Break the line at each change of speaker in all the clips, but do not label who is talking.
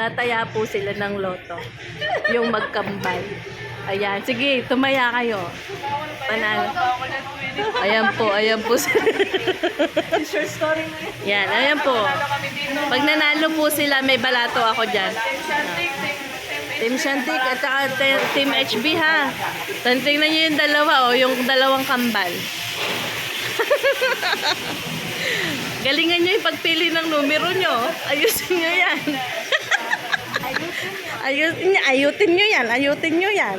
Tataya po sila ng loto. Yung magkambal. Ayan. Sige, tumaya kayo. Panalo. Ayan po, ayan po.
Short story yun.
yan, ayan po. Pag nanalo po sila, may balato ako dyan. Team Shantik at saka te- Team HB ha. Tan- Tingnan nyo yung dalawa oh, yung dalawang kambal. Galingan nyo yung pagpili ng numero nyo. Ayusin nyo yan. Ayusin nyo, ayutin nyo yan. Ayutin nyo yan.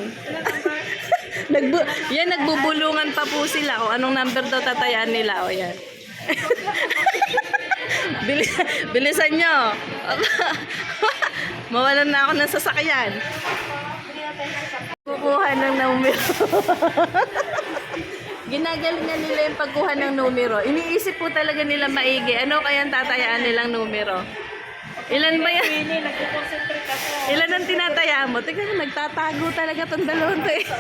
Nagbu yan, nagbubulungan pa po sila kung anong number daw tatayaan nila. O yan. Bilis, bilisan nyo. Mawalan na ako ng sasakyan. Kukuha ng numero. Ginagalingan nila yung pagkuha ng numero. Iniisip po talaga nila maigi. Ano kaya ang tatayaan nilang numero? Ilan ba yan? Mo? Teka, nagtatago talaga tong dalawang to eh.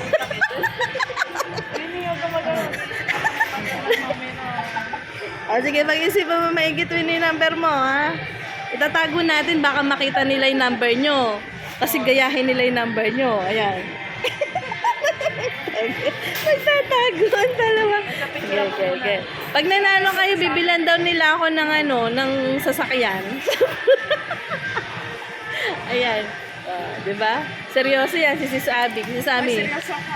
O sige, pag-isipan mo maigit Winnie yung number mo, ha? Itatago natin, baka makita nila yung number nyo. Kasi gayahin nila yung number nyo. Ayan. Nagtatago ang dalawa. Okay, okay, okay. Pag nanalo kayo, bibilan daw nila ako ng ano, ng sasakyan. Ayan. Uh, di ba? Seryoso yan, si Sis Abby. Si Ami.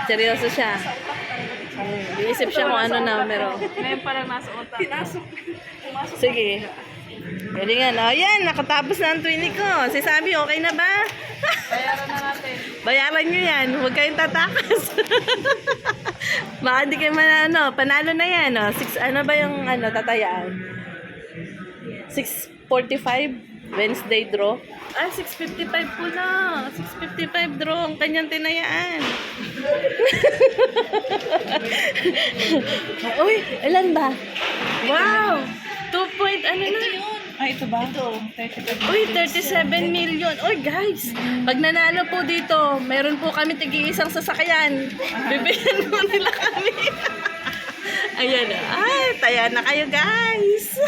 Seryoso siya. Hmm, iisip siya kung ano numero.
Ngayon pa lang nasa utak. Pinasok.
Sige. Galingan. O, yan. Nakatapos na ang twinning ko. Si Sabi, okay na ba?
Bayaran na natin.
Bayaran nyo yan. Huwag kayong tatakas. Baka di kayo manano. Panalo na yan. O. Six, ano ba yung ano, tatayaan? 6.45 Wednesday draw. Ah, 6.55 po na. 6.55 draw ang kanyang tinayaan. Uy, ilan ba? Wow! 2 point, ano na?
Ay, ito ba? Ito. 35.
Uy, 37 million. Uy, guys, pag nanalo po dito, meron po kami tig-iisang sasakyan. Bibigyan mo nila kami. Ayan. Ay, taya na kayo, guys.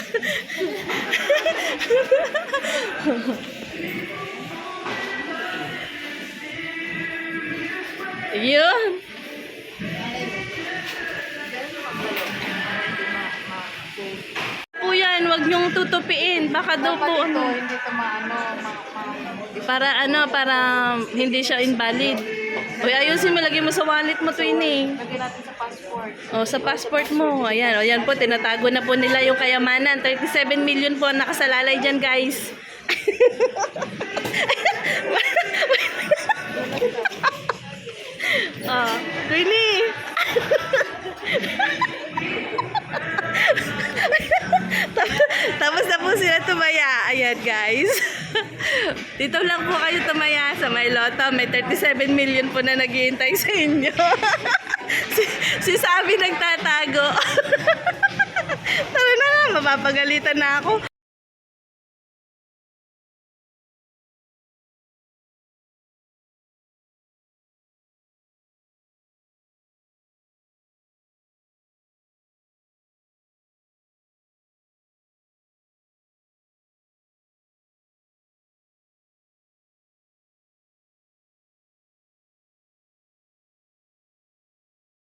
Yun. Po yan, wag niyong tutupiin. Baka daw po ano. Para ano, para hindi siya invalid. Uy, ayusin mo, lagay mo sa wallet mo, Twinning.
lagyan natin sa passport.
O, sa passport mo. Ayan, o yan po, tinatago na po nila yung kayamanan. 37 million po ang nakasalalay dyan, guys. oh, Twinning. Tapos na po sila tumaya. Ayan, guys. Dito lang po kayo tumaya sa may loto. May 37 million po na naghihintay sa inyo. si, si Sabi nagtatago. Tara na mapapagalitan na ako.